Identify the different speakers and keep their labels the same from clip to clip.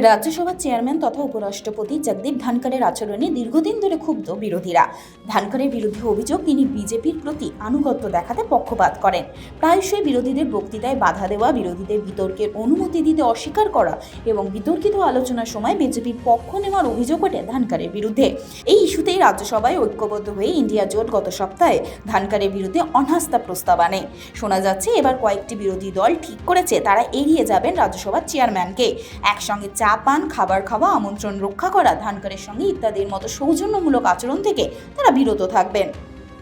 Speaker 1: রাজ্যসভার চেয়ারম্যান তথা উপরাষ্ট্রপতি জগদীপ ধনকরের আচরণে দীর্ঘদিন ধরে ক্ষুব্ধ বিরোধীরা। ধনকরের বিরুদ্ধে অভিযোগ, তিনি বিজেপির প্রতি আনুগত্য দেখাতে পক্ষপাত করেন। প্রায়শই বিরোধীদের বক্তৃতায় বাধা দেওয়া, বিরোধীদের বিতর্কের অনুমতি দিতে অস্বীকার করা এবং বিতর্কিত আলোচনার সময় বিজেপির পক্ষ নেওয়ার অভিযোগ ওঠে ধানকারের বিরুদ্ধে। এই ইস্যুতেই রাজ্যসভায় ঐক্যবদ্ধ হয়ে ইন্ডিয়া জোট গত সপ্তাহে ধানকারের বিরুদ্ধে অনাস্থা প্রস্তাব আনে। শোনা যাচ্ছে, এবার কয়েকটি বিরোধী দল ঠিক করেছে, তারা এড়িয়ে যাবেন রাজ্যসভার চেয়ারম্যানকে। একসঙ্গে চা পান খাবার খাওয়া, আমন্ত্রণ রক্ষা করা, ধানকারের সঙ্গে ইত্যাদির মতো সৌজন্যমূলক আচরণ থেকে তারা বিরত থাকবেন।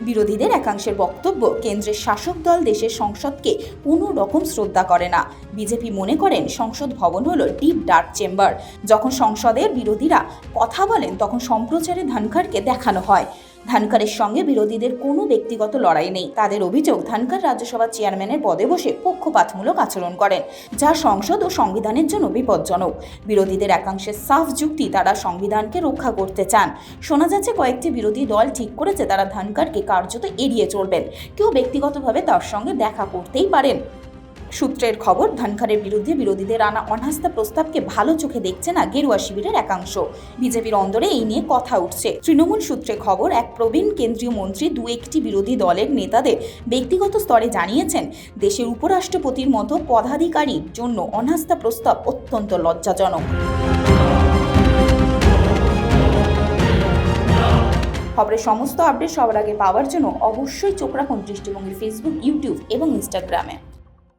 Speaker 1: বিরোধীদের একাংশের বক্তব্য কেন্দ্রের শাসক দল দেশের সংসদকে কোনো রকম শ্রদ্ধা করে না। বিজেপি মনে করেন সংসদ ভবন হলো ডিপ ডার্ক চেম্বার। যখন সংসদের বিরোধীরা কথা বলেন, তখন সম্প্রচারে ধানখারকে দেখানো হয়। ধানকারের সঙ্গে বিরোধীদের কোনো ব্যক্তিগত লড়াই নেই। তাদের অভিযোগ ধানকার রাজ্যসভার চেয়ারম্যানের পদে বসে পক্ষপাতমূলক আচরণ করেন, যা সংসদ ও সংবিধানের জন্য বিপজ্জনক। বিরোধীদের একাংশের সাফ যুক্তি তারা সংবিধানকে রক্ষা করতে চান। শোনা যাচ্ছে কয়েকটি বিরোধী দল ঠিক করেছে তারা ধানকারকে কার্যত এড়িয়ে চলবেন। কেউ ব্যক্তিগতভাবে তার সঙ্গে দেখা করতেই পারেন। সূত্রের খবর, ধনখড়ের বিরুদ্ধে বিরোধীদের আনা অনাস্থা প্রস্তাবকে ভালো চোখে দেখছে না গেরুয়া শিবিরের একাংশ। বিজেপির অন্দরে এই নিয়ে কথা উঠছে। তৃণমূল সূত্রে খবর, এক প্রবীণ কেন্দ্রীয় মন্ত্রী দু একটি বিরোধী দলের নেতাদের ব্যক্তিগত স্তরে জানিয়েছেন, দেশের উপরাষ্ট্রপতির মতো পদাধিকারীর জন্য অনাস্থা প্রস্তাব অত্যন্ত লজ্জাজনক। খবরের সমস্ত আপডেট সবার আগে পাওয়ার জন্য অবশ্যই চোখ রাখুন দৃষ্টিভঙ্গির ফেসবুক ইউটিউব এবং ইনস্টাগ্রামে